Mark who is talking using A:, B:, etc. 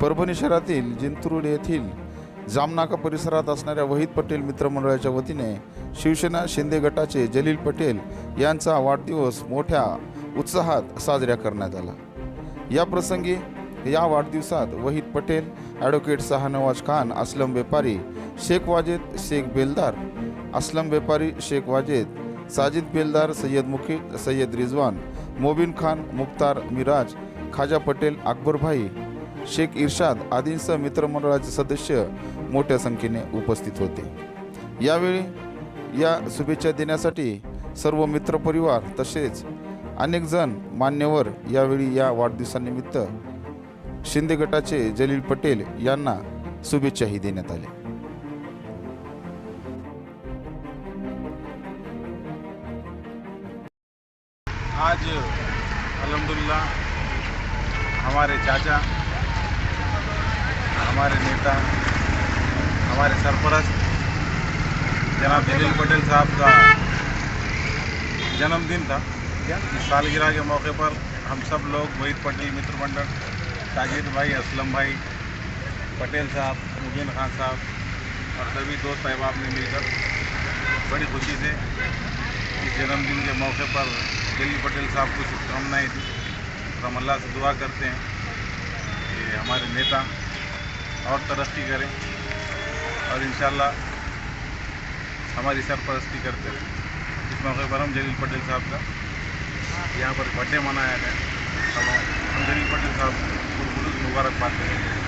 A: परभणी शहरातील जिंतुरुड येथील जामनाका परिसरात असणाऱ्या वहीद पटेल मित्रमंडळाच्या वतीने शिवसेना शिंदे गटाचे जलील पटेल यांचा वाढदिवस मोठ्या उत्साहात साजरा करण्यात आला. या प्रसंगी या वाढदिवसात वहीद पटेल ॲडव्होकेट शाहनवाज खान असलम व्यापारी शेख वाजेद शेख बेलदार असलम व्यापारी शेख वाजेद साजिद बेलदार सय्यद मुखी सय्यद रिजवान मोबिन खान मुख्तार मिराज खाजा पटेल अकबरभाई शेख इर्शाद आदींसह मित्रमंडळाचे सदस्य मोठ्या संख्येने उपस्थित होते. यावेळी या शुभेच्छा देण्यासाठी सर्व मित्रपरिवार तसेच अनेकजण मान्यवर यावेळी या वाढदिवसानिमित्त शिंदे गटाचे जलील पटेल यांना शुभेच्छाही देण्यात आल्या
B: आज अलहमदुल्ला हमारे चाचा हमारे नेता हमारे सरपरस्त जनाब जलील पटेल साहब का जन्मदिन था। इस सालगिरह के मौके पर हम सब लोग वहीद पटेल मित्र मंडल साजिद भाई असलम भाई पटेल साहब मुबीन खान साहब और सभी दोस्त अहबाब ने मिलकर बड़ी खुशी से इस जन्मदिन के मौके पर जलील पटेल साहब को शुभकामनाएँ दी। और हम अल्लाह से दुआ करते हैं कि हमारे नेता और तरक्की करें और इन हमारी सरपरस्ती करते रहें इस मौके पर हम जलील पटेल साहब का यहाँ पर बर्थडे मनाया गया हम जलील पटेल साहब को मुबारकबाद करें